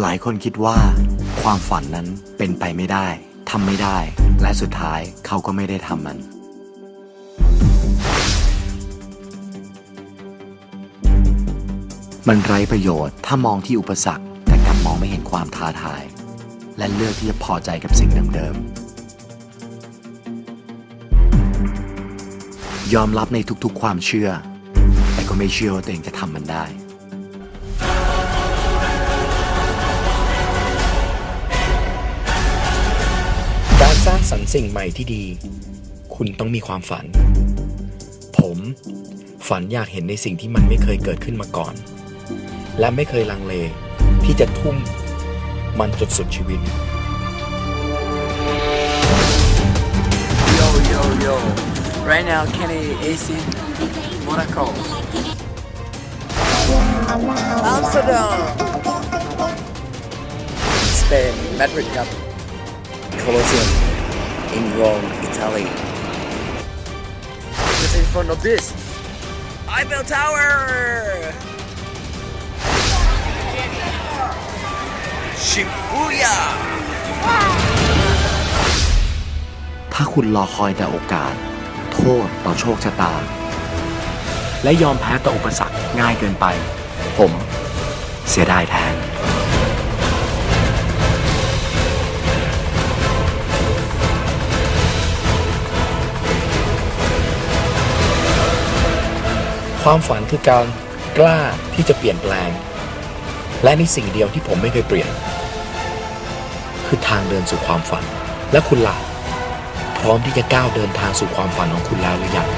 หลายคนคิดว่า ความฝันนั้นเป็นไปไม่ได้ทำไม่ได้ และสุดท้ายเขาก็ไม่ได้ทำมัน มันไร้ประโยชน์ถ้ามองที่อุปสรรค แต่กลับมองไม่เห็นความท้าทาย และเลือกที่จะพอใจกับสิ่งเดิมๆยอมรับในทุกๆความเชื่อ แต่ก็ไม่เชื่อว่าตัวเองจะทำมันได้ สร้างสรรค์สิ่งใหม่ที่ดี คุณต้องมีความฝัน ผมฝันอยากเห็นในสิ่งที่มันไม่เคยเกิดขึ้นมาก่อน และไม่เคยลังเลที่จะทุ่มมันจนสุดชีวิต Yo, yo, yo. Right now, Kenny AC Monaco. Amsterdam. Spain, Madrid Cup. Colosseum in Rome, Italy. Just in front of this. Eiffel Tower! Shibuya! ถ้าคุณรอคอยแต่โอกาส โทษต่อโชคชะตา และยอมแพ้ต่ออุปสรรคง่ายเกินไป ผม เสียดายแทน ความฝันคือการกล้าที่จะเปลี่ยนแปลง และนี่สิ่งเดียวที่ผมไม่เคยเปลี่ยน คือทางเดินสู่ความฝันและคุณล่ะพร้อมที่จะก้าวเดินทางสู่ความฝันของคุณแล้วหรือยัง